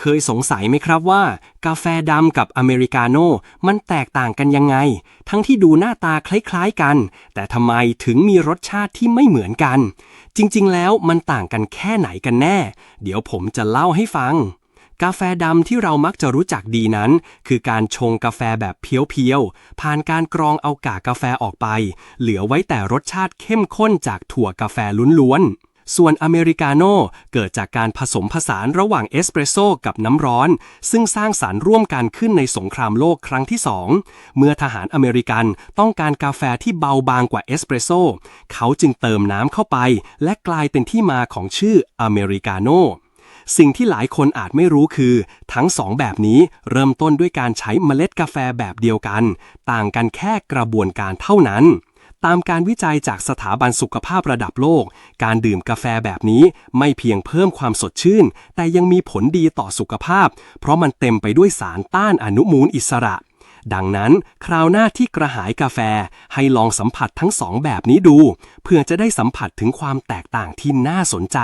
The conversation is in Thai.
เคยสงสัยไหมครับว่า กาแฟดำกับอเมริกาโน่มันแตกต่างกันยังไง ทั้งที่ดูหน้าตาคล้ายๆกัน แต่ทำไมถึงมีรสชาติที่ไม่เหมือนกัน จริงๆ แล้วมันต่างกันแค่ไหนกันแน่ เดี๋ยวผมจะเล่าให้ฟัง กาแฟดำที่เรามักจะรู้จักดีนั้น คือการชงกาแฟแบบเพียวๆ ผ่านการกรองเอากากกาแฟออกไป เหลือไว้แต่รสชาติเข้มข้นจากถั่วกาแฟล้วนๆ ส่วนอเมริกาโน่เกิดจากการผสมผสานระหว่างเอสเปรสโซ่กับน้ำร้อน ซึ่งสร้างสารรค์ร่วมกันขึ้นในสงครามโลกครั้งที่สองเมื่อทหารอเมริกันต้องการกาแฟที่เบาบางกว่าเอสเปรสโซ่เขาจึงเติมน้ำเข้าไป และกลายเป็นที่มาของชื่ออเมริกาโน่สิ่งที่หลายคนอาจไม่รู้คือ ทั้งสองแบบนี้เริ่มต้นด้วยการใช้เมล็ดกาแฟแบบเดียวกัน ต่างกันแค่กระบวนการเท่านั้น ตามการวิจัยจากสถาบันสุขภาพระดับโลก การดื่มกาแฟแบบนี้ไม่เพียงเพิ่มความสดชื่น แต่ยังมีผลดีต่อสุขภาพ เพราะมันเต็มไปด้วยสารต้านอนุมูลอิสระ ดังนั้น คราวหน้าที่กระหายกาแฟให้ลองสัมผัสทั้งสองแบบนี้ดู เพื่อจะได้สัมผัสถึงความแตกต่างที่น่าสนใจ